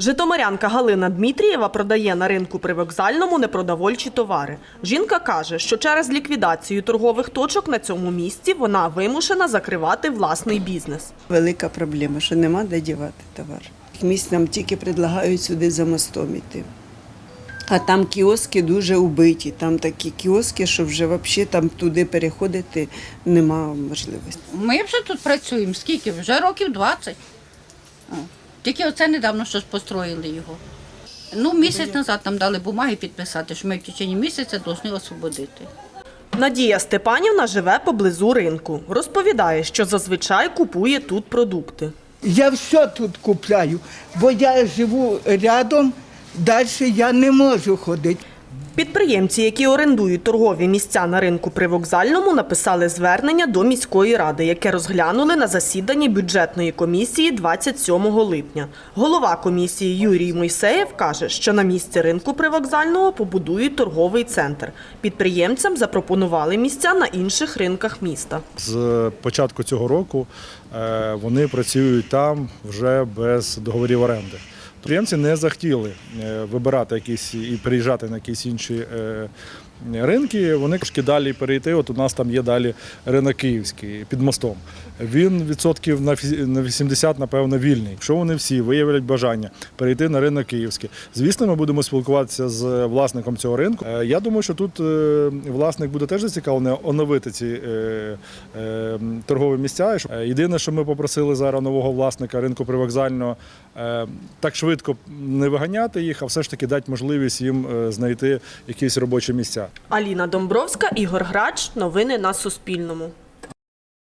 Житомирянка Галина Дмитрієва продає на ринку привокзальному непродовольчі товари. Жінка каже, що через ліквідацію торгових точок на цьому місці вона вимушена закривати власний бізнес. Велика проблема, що нема де дівати товар. Місць нам тільки предлагають сюди за мостом іти. А там кіоски дуже убиті. Там такі кіоски, що вже взагалі там туди переходити нема можливості. Ми вже тут працюємо. Скільки? Вже років 20. Тільки оце недавно щось построїли його. Ну, місяць назад нам дали бумаги підписати, що ми в течение місяця повинні освободити. Надія Степанівна живе поблизу ринку. Розповідає, що зазвичай купує тут продукти. Я все тут купляю, бо я живу рядом, далі я не можу ходити. Підприємці, які орендують торгові місця на ринку привокзальному, написали звернення до міської ради, яке розглянули на засіданні бюджетної комісії 27 липня. Голова комісії Юрій Мойсеєв каже, що на місці ринку привокзального побудують торговий центр. Підприємцям запропонували місця на інших ринках міста. З початку цього року е, вони працюють там вже без договорів оренди. Підприємці не захотіли е, вибирати якісь і приїжджати на якісь інші е, ринки. Вони трошки далі перейти. От у нас там є далі ринок київський під мостом. Він відсотків на фі- на 80, напевно, вільний. Якщо вони всі виявлять бажання перейти на ринок київський, звісно, ми будемо спілкуватися з власником цього ринку. Е, Я думаю, що тут е, власник буде теж зацікавлений оновити ці е, торгові місця. Єдине, що ми попросили зараз нового власника ринку привокзального, так швидко не виганяти їх, а все ж таки дати можливість їм знайти якісь робочі місця. Аліна Домбровська, Ігор Грач. Новини на Суспільному.